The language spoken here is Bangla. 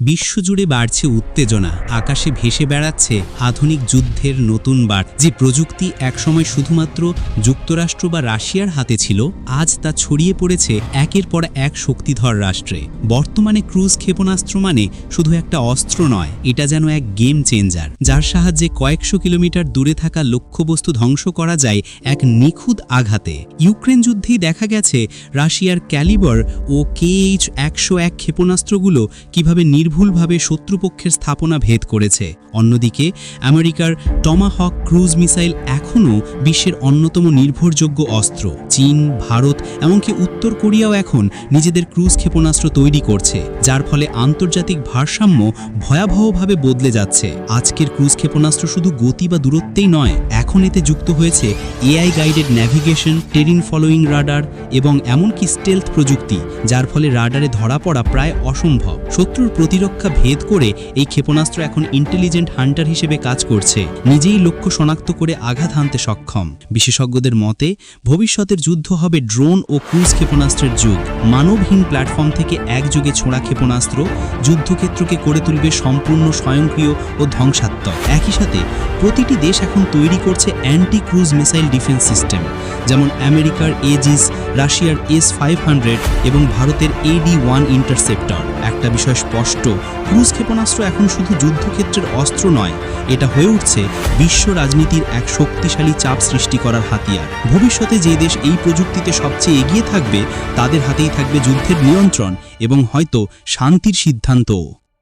বিশ্বজুড়ে বাড়ছে উত্তেজনা, আকাশে ভেসে বেড়াচ্ছে আধুনিক যুদ্ধের নতুন বার যে প্রযুক্তি একসময় শুধুমাত্র যুক্তরাষ্ট্র বা রাশিয়ার হাতে ছিল, আজ তা ছড়িয়ে পড়েছে একের পর এক শক্তিধর রাষ্ট্রে। বর্তমানে ক্রুজ ক্ষেপণাস্ত্র মানে শুধু একটা অস্ত্র নয়, এটা যেন এক গেম চেঞ্জার, যার সাহায্যে কয়েকশো কিলোমিটার দূরে থাকা লক্ষ্যবস্তু ধ্বংস করা যায় এক নিখুঁত আঘাতে। ইউক্রেন যুদ্ধেই দেখা গেছে রাশিয়ার ক্যালিবার ও কেএইচ একশো এক ক্ষেপণাস্ত্রগুলো কীভাবে নির্ভুলভাবে শত্রুপক্ষের স্থাপনা ভেদ করেছে। অন্যদিকে, আমেরিকার টমাহক ক্রুজ মিসাইল এখনও বিশ্বের অন্যতম নির্ভরযোগ্য অস্ত্র। চীন, ভারত, এমনকি উত্তর কোরিয়াও এখন নিজেদের ক্রুজ ক্ষেপণাস্ত্র তৈরি করছে, যার ফলে আন্তর্জাতিক ভারসাম্য ভয়াবহভাবে বদলে যাচ্ছে। আজকের ক্রুজ ক্ষেপণাস্ত্র শুধু গতি বা দূরত্বেই নয় এখন এতে যুক্ত হয়েছে AI guided navigation, terrain following radar এবং এমনকি স্টেলথ প্রযুক্তি, যার ফলে রাডারে ধরা পড়া প্রায় অসম্ভব। শত্রুর প্রতিরক্ষা ভেদ করে এই ক্ষেপণাস্ত্র এখন ইন্টেলিজেন্ট হান্টার হিসেবে কাজ করছে, নিজেই লক্ষ্য শনাক্ত করে আঘাত হানতে সক্ষম। বিশেষজ্ঞদের মতে, ভবিষ্যতের যুদ্ধ হবে ড্রোন ও ক্রুজ ক্ষেপণাস্ত্রের যুগ। মানবহীন প্ল্যাটফর্ম থেকে একযোগে ছোঁড়া ক্ষেপণাস্ত্র যুদ্ধক্ষেত্রকে করে তুলবে সম্পূর্ণ স্বয়ংক্রিয় ও ধ্বংসাত্মক। একই সাথে, প্রতিটি দেশ এখন তৈরি করছে anti cruise missile defence system যেমন আমেরিকার এজিস রাশিয়ার এস ফাইভ হান্ড্রেড এবং ভারতের এডি ওয়ান ইন্টারসেপ্টর একটা বিষয় স্পষ্ট ক্রুজ ক্ষেপণাস্ত্র এখন শুধু যুদ্ধক্ষেত্রের অস্ত্র নয়, এটা হয়ে উঠছে বিশ্ব রাজনীতির এক শক্তিশালী চাপ সৃষ্টি করার হাতিয়ার। ভবিষ্যতে যে দেশ এই প্রযুক্তিতে সবচেয়ে এগিয়ে থাকবে, তাদের হাতেই থাকবে যুদ্ধের নিয়ন্ত্রণ এবং হয়তো শান্তির সিদ্ধান্তও।